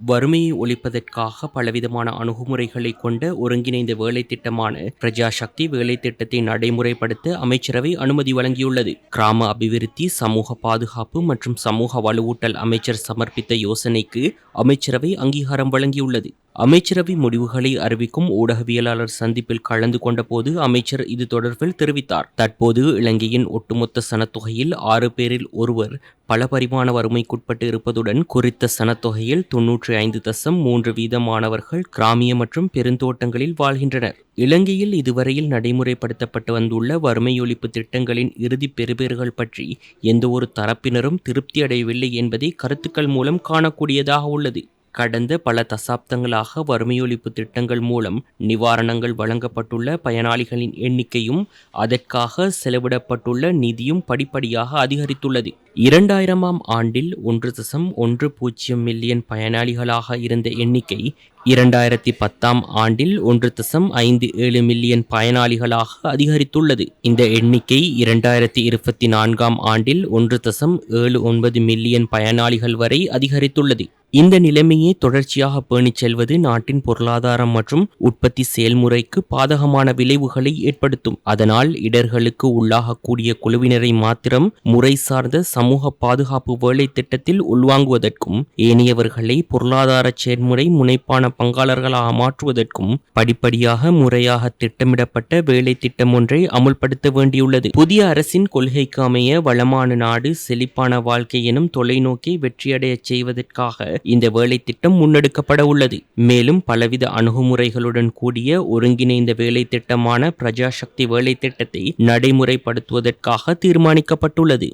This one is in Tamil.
வறுமையை ஒழிப்பதற்காக பலவிதமான அணுகுமுறைகளை கொண்ட ஒருங்கிணைந்த வேலை திட்டமான பிரஜா சக்தி வேலை திட்டத்தை நடைமுறைப்படுத்த அமைச்சரவை அனுமதி வழங்கியுள்ளது. கிராம அபிவிருத்தி சமூக பாதுகாப்பு மற்றும் சமூக வலுவூட்டல் அமைச்சர் சமர்ப்பித்த யோசனைக்கு அமைச்சரவை அங்கீகாரம் வழங்கியுள்ளது. அமைச்சரவை முடிவுகளை அறிவிக்கும் ஊடகவியலாளர் சந்திப்பில் கலந்து கொண்டபோது அமைச்சர் இது தொடர்பில் தெரிவித்தார். தற்போது இலங்கையின் ஒட்டுமொத்த சனத்தொகையில் ஆறு பேரில் ஒருவர் பல பரிமாண வறுமைக்குட்பட்டு இருப்பதுடன் குறித்த சனத்தொகையில் தொன்னூற்றி ஐந்து தசம் மூன்று வீதமானவர்கள் கிராமிய மற்றும் பெருந்தோட்டங்களில் வாழ்கின்றனர். இலங்கையில் இதுவரையில் நடைமுறைப்படுத்தப்பட்டு வந்துள்ள வறுமை ஒழிப்பு திட்டங்களின் இறுதி பெறுபேறுகள் பற்றி எந்த ஒரு தரப்பினரும் திருப்தி அடையவில்லை என்பதை கருத்துக்கள் மூலம் காணக்கூடியதாக உள்ளது. கடந்த பல தசாப்தங்களாக வறுமையொழிப்பு திட்டங்கள் மூலம் நிவாரணங்கள் வழங்கப்பட்டுள்ள பயனாளிகளின் எண்ணிக்கையும் அதற்காக செலவிடப்பட்டுள்ள நிதியும் படிப்படியாக அதிகரித்துள்ளது. இரண்டாயிரமாம் ஆண்டில் ஒன்று தசம் ஒன்று பூஜ்ஜியம் மில்லியன் பயனாளிகளாக இருந்த எண்ணிக்கை இரண்டாயிரத்தி பத்தாம் ஆண்டில் ஒன்று தசம் ஐந்து ஏழு மில்லியன் பயனாளிகளாக அதிகரித்துள்ளது. இந்த எண்ணிக்கை இரண்டாயிரத்தி இருபத்தி நான்காம் ஆண்டில் ஒன்று தசம் ஏழு ஒன்பது மில்லியன் பயனாளிகள் வரை அதிகரித்துள்ளது. இந்த நிலைமையை தொடர்ச்சியாக பேணிச் செல்வது நாட்டின் பொருளாதாரம் மற்றும் உற்பத்தி செயல்முறைக்கு பாதகமான விளைவுகளை ஏற்படுத்தும். அதனால் இடர்களுக்கு உள்ளாகக்கூடிய குழுவினரை மாத்திரம் முறை சார்ந்த சமூக சமூக பாதுகாப்பு வேலை திட்டத்தில் உள்வாங்குவதற்கும் ஏனையவர்களை பொருளாதார செயல்முறை முனைப்பான பங்காளர்களாக மாற்றுவதற்கும் படிப்படியாக முறையாக திட்டமிடப்பட்ட வேலை திட்டம் ஒன்றை அமுல்படுத்த வேண்டியுள்ளது. புதிய அரசின் கொள்கைக்கு அமைய வளமான நாடு செழிப்பான வாழ்க்கை எனும் தொலைநோக்கி வெற்றியடையச் செய்வதற்காக இந்த வேலை திட்டம் முன்னெடுக்கப்பட உள்ளது. மேலும் பலவித அணுகுமுறைகளுடன் கூடிய ஒருங்கிணைந்த வேலை திட்டமான பிரஜாசக்தி வேலை திட்டத்தை நடைமுறைப்படுத்துவதற்காக தீர்மானிக்கப்பட்டுள்ளது.